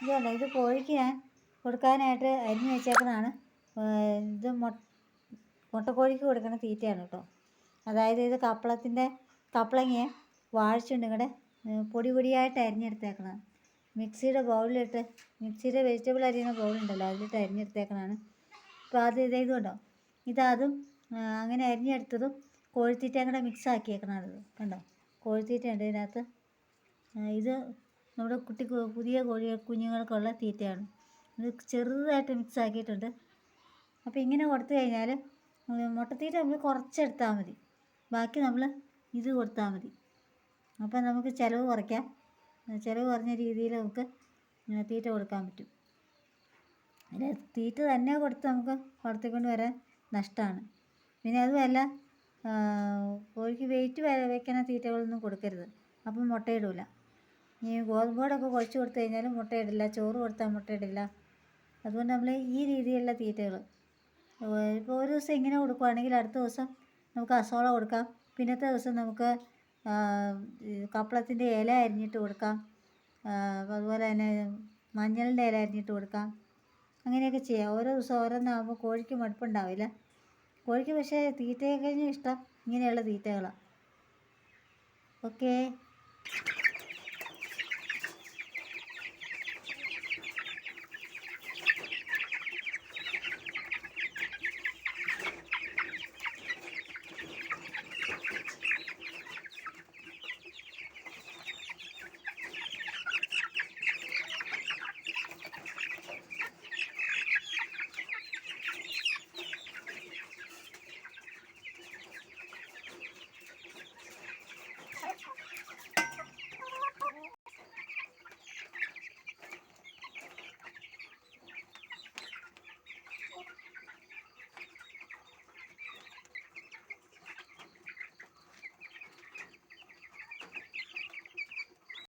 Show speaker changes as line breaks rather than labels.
ഇത് കണ്ടോ ഇത് കോഴിക്ക് ഞാൻ കൊടുക്കാനായിട്ട് അരിഞ്ഞു വെച്ചേക്കുന്നതാണ്. ഇത് മൊ മുട്ടക്കോഴിക്ക് കൊടുക്കുന്ന തീറ്റയാണ് കേട്ടോ. അതായത് ഇത് കപ്പളത്തിന്റെ കപ്പളങ്ങയെ വാഴിച്ചുകൊണ്ട് ഇങ്ങടെ. പൊടി പൊടിയായിട്ട് അരിഞ്ഞെടുത്തേക്കണതാണ്. മിക്സിയുടെ ബൗളിലിട്ട് മിക്സിയുടെ വെജിറ്റബിൾ അരിയുന്ന ബൗളുണ്ടല്ലോ അതിലിട്ട് അരിഞ്ഞെടുത്തേക്കണതാണ്. അപ്പോൾ അത് ഇത് ഇതുണ്ടോ? ഇതതും അങ്ങനെ അരിഞ്ഞെടുത്തതും കോഴിത്തീറ്റയും കൂടെ മിക്സ് ആക്കിയേക്കണത് കണ്ടോ? കോഴിത്തീറ്റ ഉണ്ട് ഇതിനകത്ത്. ഇത് നമ്മുടെ കുട്ടി പുതിയ കോഴി കുഞ്ഞുങ്ങൾക്കുള്ള തീറ്റയാണ്. ഇത് ചെറുതായിട്ട് മിക്സ് ആക്കിയിട്ടുണ്ട്. അപ്പോൾ ഇങ്ങനെ കൊടുത്തു കഴിഞ്ഞാൽ മുട്ടത്തീറ്റ നമ്മൾ കുറച്ചെടുത്താൽ മതി. ബാക്കി നമ്മൾ ഇത് കൊടുത്താൽ മതി. അപ്പം നമുക്ക് ചിലവ് കുറയ്ക്കാം. ചിലവ് കുറഞ്ഞ രീതിയിൽ നമുക്ക് തീറ്റ കൊടുക്കാൻ പറ്റും. അല്ലെ തീറ്റ തന്നെ കൊടുത്ത് നമുക്ക് വളർത്തിക്കൊണ്ട് വരാൻ നഷ്ടമാണ്. പിന്നെ അതുമല്ല കോഴിക്ക് വെയിറ്റ് വെക്കണ തീറ്റകളൊന്നും കൊടുക്കരുത്. അപ്പം മുട്ടയിടില്ല ഈ ഗോതമ്പോടൊക്കെ കുഴച്ച് കൊടുത്തു കഴിഞ്ഞാലും മുട്ടയിടില്ല ചോറ് കൊടുത്താൽ മുട്ടയിടില്ല. അതുകൊണ്ട് നമ്മൾ ഈ രീതിയിലുള്ള തീറ്റകൾ ഇപ്പോൾ ഒരു ദിവസം ഇങ്ങനെ കൊടുക്കുകയാണെങ്കിൽ അടുത്ത ദിവസം നമുക്ക് അസോള കൊടുക്കാം. പിന്നത്തെ ദിവസം നമുക്ക് കപ്പളത്തിന്റെ ഇല അരിഞ്ഞിട്ട് കൊടുക്കാം. അതുപോലെ തന്നെ മഞ്ഞളിന്റെ ഇല അരിഞ്ഞിട്ട് കൊടുക്കാം. അങ്ങനെയൊക്കെ ചെയ്യാം. ഓരോ ദിവസം ഓരോന്നാകുമ്പോൾ കോഴിക്ക് മടുപ്പുണ്ടാവില്ല. കോഴിക്ക് പക്ഷേ തീറ്റയെ കഴിഞ്ഞും ഇഷ്ടം ഇങ്ങനെയുള്ള തീറ്റകളാണ് ഓക്കേ.